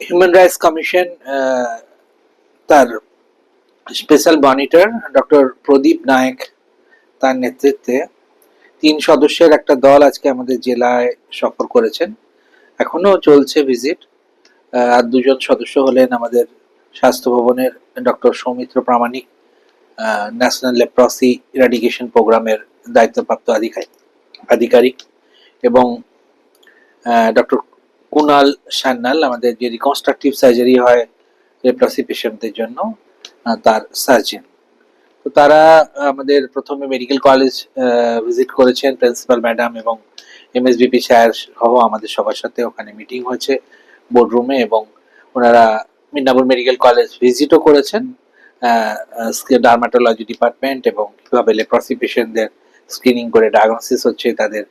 Human rights commission তার special monitor doctor Pradeep Nayak তার নেতৃত্বে তিন সদস্যের একটা দল আজকে আমাদের জেলায় সফর করেছেন। এখনও চলছে ভিজিট আর দুজন সদস্য হলেন আমাদের স্বাস্থ্য ভবনের doctor Soumitra Pramanik national leprosy eradication প্রোগ্রামের দায়িত্বপ্রাপ্ত আধিকারিক আধিকারিক এবং ডক্টর কুনাল সান্যাল, আমাদের যে রিকনস্ট্রাকটিভ সার্জারি হয় লেপ্রসি পেশেন্টদের জন্য তার সার্জন তো তারা আমাদের প্রথমে মেডিকেল কলেজ ভিজিট করেছেন প্রিন্সিপাল ম্যাডাম এবং এমএসবিপি স্যার সহ আমাদের সবার সাথে ওখানে মিটিং হয়েছে বোর্ডরুমে এবং ওনারা মিদনাপুর মেডিকেল কলেজ ভিজিটও করেছেন ডার্মাটোলজি ডিপার্টমেন্ট এবং কীভাবে লেপ্রসি পেশেন্টদের স্ক্রিনিং করে ডায়াগনোসিস হচ্ছে, তাদের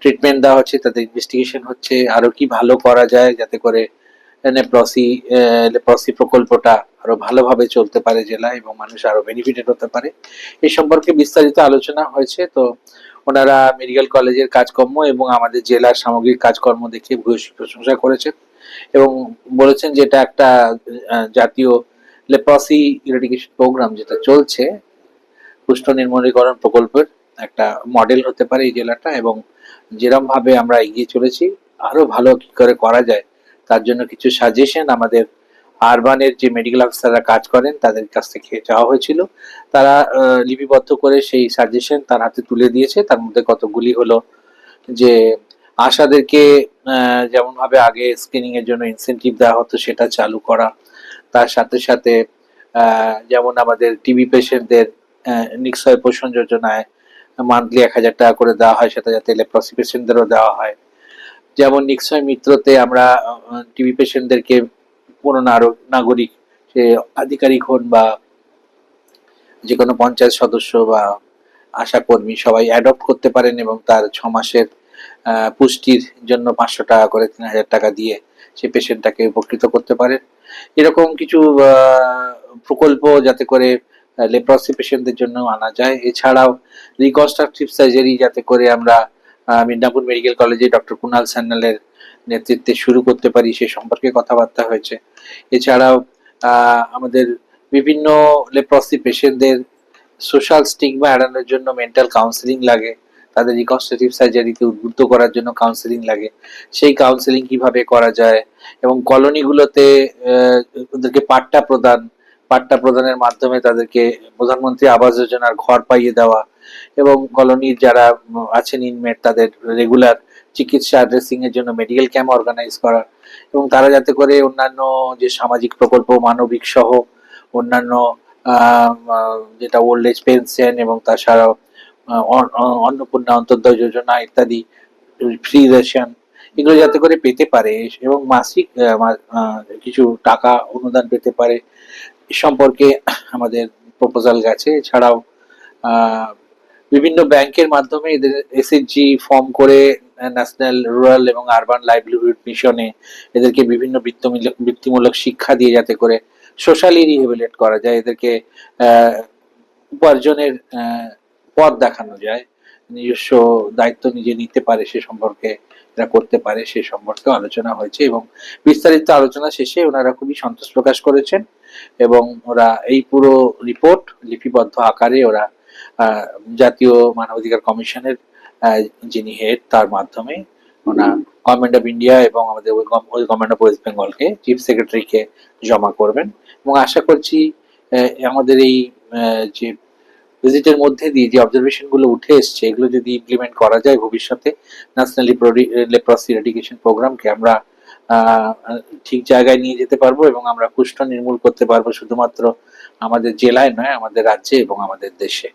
ট্রিটমেন্ট দেওয়া হচ্ছে, তাদের ইনভেস্টিগেশন হচ্ছে, আরও কি ভালো করা যায় যাতে করে লেপ্রসি লেপ্রসি প্রকল্পটা আরও ভালোভাবে চলতে পারে জেলা এবং মানুষ আরও বেনিফিটেড হতে পারে। এই সম্পর্কে বিস্তারিত আলোচনা হয়েছে, তো ওনারা মেডিকেল কলেজের কাজকর্ম এবং আমাদের জেলার সামগ্রিক কাজকর্ম দেখে ভূয়সী প্রশংসা করেছেন এবং বলেছেন যে এটা একটা জাতীয় লেপ্রসি ইরাডিকেশন প্রোগ্রাম যেটা চলছে, কুষ্ঠ নির্মূলীকরণ প্রকল্পের। একটা মডেল হতে পারে এই জেলাটা এবং যেরম ভাবে আমরা এগিয়ে চলেছি আরও ভালো কি করে করা যায় তার জন্য কিছু সাজেশন আমাদের আরবানের যে মেডিকেল অফিসাররা কাজ করেন তাদের কাছ থেকে চাওয়া হয়েছিল। তারা লিপিবদ্ধ করে সেই সাজেশন তার হাতে তুলে দিয়েছে। তার মধ্যে কতগুলি হলো যে আশাদেরকে আহ, যেমন ভাবে আগে স্ক্রিনিং এর জন্য ইনসেনটিভ দেওয়া হতো সেটা চালু করা। তার সাথে সাথে যেমন আমাদের টিবি পেশেন্টদের নিশ্চয় পোষণ যোজনায় মান্থলি এক হাজার টাকা করে দেওয়া হয় সেটা যাতে লেপ্রসি পেশেন্টদেরও দেওয়া হয়। যেমন নিশ্চয় মিত্রতে আমরা টিবি পেশেন্টদেরকে কোনো নাগরিক, সে আধিকারিক হন বা যে কোনো পঞ্চায়েত সদস্য বা আশা কর্মী সবাই অ্যাডপ্ট করতে পারেন এবং তার ছ মাসের পুষ্টির জন্য পাঁচশো টাকা করে তিন হাজার টাকা দিয়ে সে পেশেন্টটাকে উপকৃত করতে পারেন। এরকম কিছু প্রকল্প যাতে করে লেপ্রসি পেশেন্টদের জন্য আনা যায়। এছাড়াও রিকনস্ট্রাকটিভ সার্জারি যাতে করে আমরা মিদনাপুর মেডিকেল কলেজে ডক্টর কুনাল সান্যালের নেতৃত্বে শুরু করতে পারি, সে সম্পর্কে কথাবার্তা হয়েছে। এছাড়াও আমাদের বিভিন্ন লেপ্রসি পেশেন্টদের সোশ্যাল স্টিগমা এড়ানোর জন্য মেন্টাল কাউন্সিলিং লাগে। তাদের রিকনস্ট্রাকটিভ সার্জারিতে উদ্বুদ্ধ করার জন্য কাউন্সিলিং লাগে। সেই কাউন্সিলিং কীভাবে করা যায় এবং কলোনিগুলোতে ওদেরকে পাট্টা প্রদান পাট্টা প্রদানের মাধ্যমে তাদেরকে প্রধানমন্ত্রী আবাস যোজনার ঘর পাইয়ে দেওয়া এবং কলোনির যারা আছেন ইনমেট, তাদের রেগুলার চিকিৎসা অ্যাড্রেসিং এর জন্য মেডিকেল ক্যাম্প অর্গানাইজ করা এবং তারা যাতে করে অন্যান্য যে সামাজিক প্রকল্প, মানবিক সহ অন্যান্য যেটা ওল্ড এজ পেনশন এবং তাছাড়াও অন্নপূর্ণা অন্তর্দয় যোজনা ইত্যাদি ফ্রি রেশন এগুলো যাতে করে পেতে পারে এবং মাসিক কিছু টাকা অনুদান পেতে পারে সম্পর্কে আমাদের প্রপোজাল গেছে। এছাড়াও বিভিন্ন ব্যাংকের মাধ্যমে এদের এসএসজি ফর্ম করে ন্যাশনাল রুরাল এবং আরবান লাইভলিহুড মিশনে এদেরকে বিভিন্ন বৃত্তিমূলক শিক্ষা দিয়ে যাতে করে সোশ্যালি রিহেবিলেট করা যায়। এদেরকে উপার্জনের পথ দেখানো যায়। নিজস্ব দায়িত্ব নিজে নিতে পারে সে সম্পর্কে এরা করতে পারে সে সম্পর্কে আলোচনা হয়েছে এবং বিস্তারিত আলোচনা শেষে ওনারা খুবই সন্তোষ প্রকাশ করেছেন এবং ওরা এই পুরো রিপোর্ট লিপিবদ্ধ আকারে ওরা জাতীয় মানবাধিকার কমিশনের যিনি হেড তার মাধ্যমে ওনা গভর্নমেন্ট অফ ইন্ডিয়া এবং আমাদের গভর্নমেন্ট অফ ওয়েস্ট বেঙ্গলকে চিফ সেক্রেটারিকে জমা করবেন এবং আশা করছি আমাদের এই যে ভিজিটের মধ্যে দিয়ে যে অবজারভেশনগুলো উঠে এসছে, এগুলো যদি ইমপ্লিমেন্ট করা যায় ভবিষ্যতে ন্যাশনালি লেপ্রসি রেডিকেশন প্রোগ্রামকে আমরা ঠিক জায়গায় নিয়ে যেতে পারব এবং আমরা কুষ্ঠ নির্মূল করতে পারব শুধুমাত্র আমাদের জেলায় নয়, আমাদের রাজ্যে এবং আমাদের দেশে।